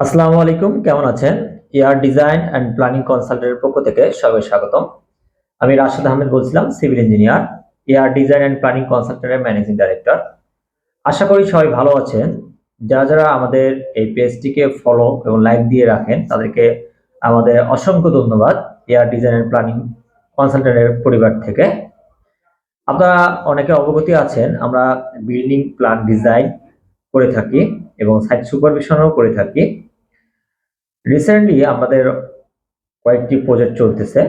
আসসালামু আলাইকুম, কেমন আছেন? এয়ার ডিজাইন অ্যান্ড প্ল্যানিং কনসালটেন্টের পক্ষ থেকে সবাই স্বাগতম। আমি রাশেদ আহমেদ বলছিলাম, civil engineer air design and planning কনসালটেন্টের managing director. আশা করি সবাই ভালো আছেন। যারা যারা আমাদের এই পেজটিকে ফলো এবং লাইক দিয়ে রাখেন, তাদেরকে আমাদের অসংখ্য ধন্যবাদ এয়ার ডিজাইন অ্যান্ড প্ল্যানিং কনসালটেন্টের পরিবার থেকে। আপনারা অনেকে অবগতি আছেন, আমরা বিল্ডিং প্ল্যান ডিজাইন করে থাকি। এবং সাইট সুপারভিশনও করে থাকি। রিসেন্টলি আমাদের কয়েকটি প্রজেক্ট চলতেছে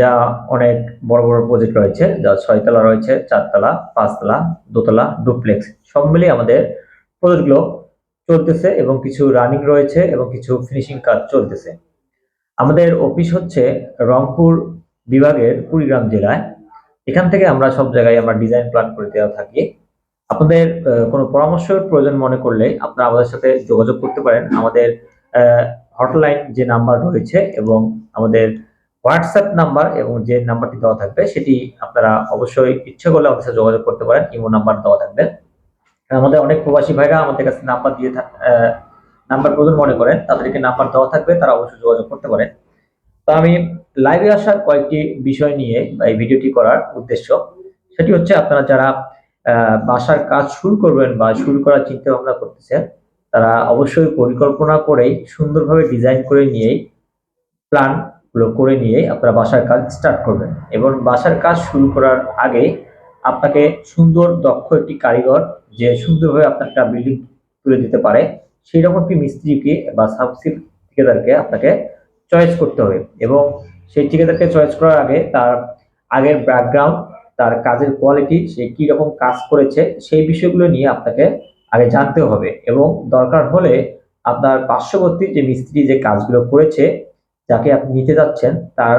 যা অনেক বড় বড় প্রজেক্ট রয়েছে, যা ছয়তলা রয়েছে, চারতলা, পাঁচতলা, দোতলা ডুপ্লেক্স সব মিলিয়ে আমাদের প্রজেক্টগুলো চলতেছে এবং কিছু রানিং রয়েছে এবং কিছু ফিনিশিং কাজ চলতেছে। আমাদের অফিস হচ্ছে রংপুর বিভাগের কুড়িগ্রাম জেলায়। এখান থেকে আমরা সব জায়গায় আমরা ডিজাইন প্ল্যান করে দেওয়া থাকি। আপনাদের কোনো পরামর্শের প্রয়োজন মনে করলে আপনারা আমাদের সাথে যোগাযোগ করতে পারেন। আমাদের হটলাইন যে নাম্বার রয়েছে এবং আমাদের হোয়াটসঅ্যাপ নাম্বার এবং যে নাম্বারটি দেওয়া থাকবে, সেটি আপনারা অবশ্যই ইচ্ছে করলে আমাদের সাথে যোগাযোগ করতে পারেন। ইমো নাম্বার দেওয়া থাকবে। আমাদের অনেক প্রবাসী ভাইরা আমাদের কাছে নাম্বার দিয়ে নাম্বার প্রয়োজন মনে করেন, তাদেরকে নাম্বার দেওয়া থাকবে, তারা অবশ্যই যোগাযোগ করতে পারেন তো আমি লাইভে আসার কয়েকটি বিষয় নিয়ে এই ভিডিওটি করার উদ্দেশ্য, সেটি হচ্ছে আপনারা যারা বাসার কাজ শুরু করবেন বা শুরু করার চিন্তা ভাবনা করতেছেন, তারা অবশ্যই পরিকল্পনা করেই সুন্দরভাবে ডিজাইন করে নিয়েই প্ল্যানগুলো করে নিয়ে আপনারা বাসার কাজ স্টার্ট করবেন। এবং বাসার কাজ শুরু করার আগে আপনাকে সুন্দর, দক্ষ একটি কারিগর যে সুন্দরভাবে আপনার একটা বিল্ডিং তুলে দিতে পারে সেই রকম একটি মিস্ত্রিকে বা সাবসিড ঠিকাদারকে আপনাকে চয়েস করতে হবে। এবং সেই ঠিকাদারকে চয়েস করার আগে তার আগের ব্যাকগ্রাউন্ড তার কাজের কোয়ালিটি সে কি রকম কাজ করেছে, সেই বিষয়গুলো নিয়ে আপনাকে আগে জানতে হবে এবং দরকার হলে আপনার পার্শ্ববর্তী যে মিস্ত্রি যে কাজগুলো করেছে, যাকে আপনি নিতে যাচ্ছেন, তার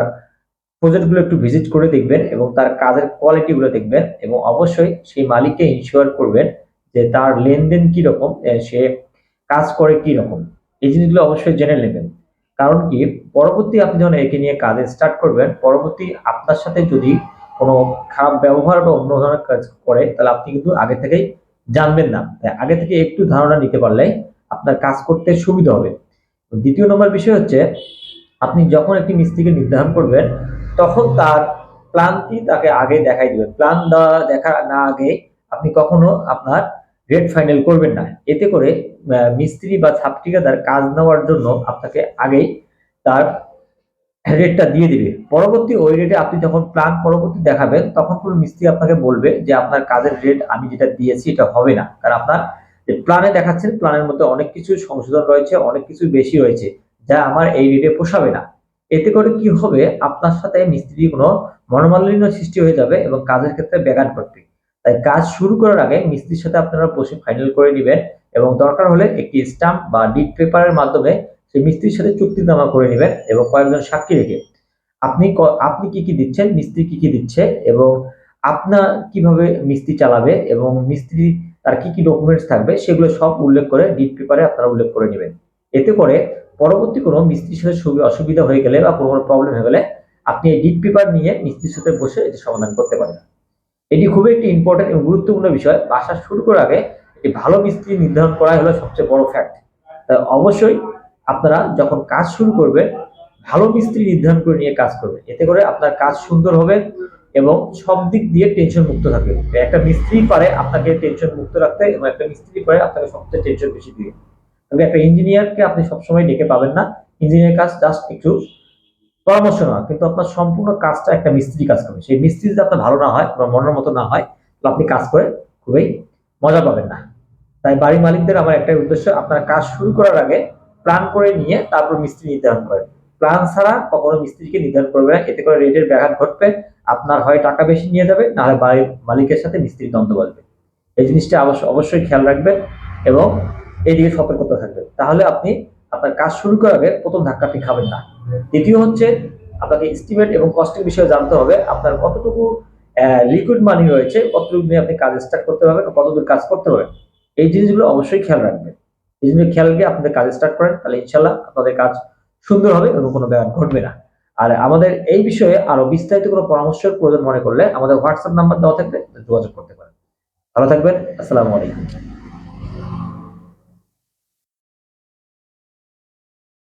প্রজেক্টগুলো একটু ভিজিট করে দেখবেন এবং তার কাজের কোয়ালিটিগুলো দেখবেন এবং অবশ্যই সেই মালিককে ইনশিওর করবেন যে তার লেনদেন কি রকম সে কাজ করে কি রকম। এই জিনিসগুলো অবশ্যই জেনে নেবেন। কারণ কি, পরবর্তী আপনি যখন একে নিয়ে কাজে স্টার্ট করবেন, পরবর্তী আপনার সাথে যদি কোনো খারাপ ব্যবহার বা অন্য ধরনের কাজ করে, তাহলে আপনি কিন্তু আগে থেকেই জানবেন না। আগে থেকে একটু ধারণা নিতে পারলে আপনার কাজ করতে সুবিধা হবে। দ্বিতীয় নম্বর বিষয় হচ্ছে, আপনি যখন একটি মিস্ত্রিকে নির্ধারণ করবেন, তখন তার প্ল্যানটি তাকে আগে দেখাই দিবেন। প্ল্যান দেখা না আগে আপনি কখনো আপনার রেট ফাইনাল করবেন না। এতে করে মিস্ত্রি বা ছাপ ঠিকাদার কাজ নেওয়ার জন্য আপনাকে আগেই তার রেটটা দিয়ে দিবে। পরবর্তী ওই রেটে আপনি যখন প্ল্যান পরবর্তী দেখাবেন, তখন কোনো মিস্ত্রি আপনাকে বলবে যে আপনার কাজের রেট আমি যেটা দিয়েছি এটা হবে না। কারণ আপনার যে প্ল্যানে দেখাচ্ছেন প্ল্যানের মধ্যে অনেক কিছু সংশোধন রয়েছে, অনেক কিছু বেশি রয়েছে, যা আমার এই রেটে পোষাবে না। এতে করে কি হবে? আপনার সাথে মিস্ত্রি কোনো মনোমালিন্য সৃষ্টি হয়ে যাবে এবং কাজের ক্ষেত্রে ব্যাঘাত ঘটবে। তাই কাজ শুরু করার আগে মিস্ত্রির সাথে আপনারা বসে ফাইনাল করে নেবেন এবং দরকার হলে একটি স্টাম্প বা ডিট পেপারের মাধ্যমে সেই মিস্ত্রির সাথে চুক্তিনামা করে নেবেন এবং কয়েকজন সাক্ষী রেখে আপনি আপনি কি কি দিচ্ছেন, মিস্ত্রি কি কি দিচ্ছে এবং আপনার কীভাবে মিস্ত্রি চালাবে এবং মিস্ত্রি তার কি কি ডকুমেন্টস থাকবে সেগুলো সব উল্লেখ করে ডিট পেপারে আপনারা উল্লেখ করে নেবেন। এতে করে পরবর্তী কোনো মিস্ত্রির সাথে সুবি- অসুবিধা হয়ে গেলে বা কোনো কোনো প্রবলেম হয়ে গেলে আপনি এই ডিট পেপার নিয়ে মিস্ত্রির সাথে বসে এটি সমাধান করতে পারেন। এটি খুবই একটি ইম্পর্টেন্ট এবং গুরুত্বপূর্ণ বিষয়। বাসা শুরু করার আগে একটি ভালো মিস্ত্রি নির্ধারণ করা হলো সবচেয়ে বড় ফ্যাক্ট অবশ্যই আপনারা যখন কাজ শুরু করবেন ভালো মিস্ত্রি নির্ধারণ করে নিয়ে কাজ করবেন এতে করে আপনার কাজ সুন্দর হবে এবং সব দিক দিয়ে টেনশন মুক্ত থাকবে। একটা মিস্ত্রি পারে আপনাকে টেনশন মুক্ত রাখতে এবং একটা মিস্ত্রি পারে আপনাকে সবচেয়ে টেনশন বেশি দিয়ে। তবে একটা ইঞ্জিনিয়ারকে আপনি সবসময় ডেকে পাবেন না। ইঞ্জিনিয়ার কাজ জাস্ট একটু পরামর্শ নেওয়া। কিন্তু আপনার সম্পূর্ণ কাজটা একটা মিস্ত্রি কাজ করবে। সেই মিস্ত্রি যদি আপনার ভালো না হয় বা মনের মতো না হয়, তাহলে আপনি কাজ করে খুবই মজা পাবেন না। তাই বাড়ি মালিকদের আমার একটাই উদ্দেশ্য, আপনারা কাজ শুরু করার আগে প্ল্যান করে নিয়ে তারপর মিস্ত্রি নির্ধারণ করেন প্ল্যান ছাড়া কখনো মিস্ত্রিকে নির্ধারণ করবে না। এতে করে রেটের ব্যাঘাত ঘটবে। আপনার হয় টাকা বেশি নিয়ে যাবে, না হয় বাড়ির মালিকের সাথে মিস্ত্রি দ্বন্দ্ব বাজবে এই জিনিসটা অবশ্য, অবশ্যই খেয়াল রাখবেন এবং এইদিকে সতর্কতা থাকবে তাহলে আপনি আপনার কাজ শুরু করার আগে প্রথম ধাক্কাটি খাবেন না। দ্বিতীয় হচ্ছে আপনাকে এস্টিমেট এবং কস্টিং বিষয়ে জানতে হবে, আপনার কতটুকু লিকুইড মানি রয়েছে, কতটুকু নিয়ে আপনি কাজ স্টার্ট করতে পারবেন, কতদূর কাজ করতে পারবেন। এই জিনিসগুলো অবশ্যই খেয়াল রাখবেন। এই জন্য খেয়াল রেখে আপনাদের কাজ স্টার্ট করেন, তাহলে ইনশাল্লাহ আপনাদের কাজ সুন্দর হবে এবং কোনো ব্যাঘাত ঘটবে না। আর আমাদের এই বিষয়ে আরও বিস্তারিত কোনো পরামর্শের প্রয়োজন মনে করলে আমাদের হোয়াটসঅ্যাপ নাম্বার দেওয়া থাকবে, যোগাযোগ করতে পারেন। ভালো থাকবেন, আসসালামু আলাইকুম।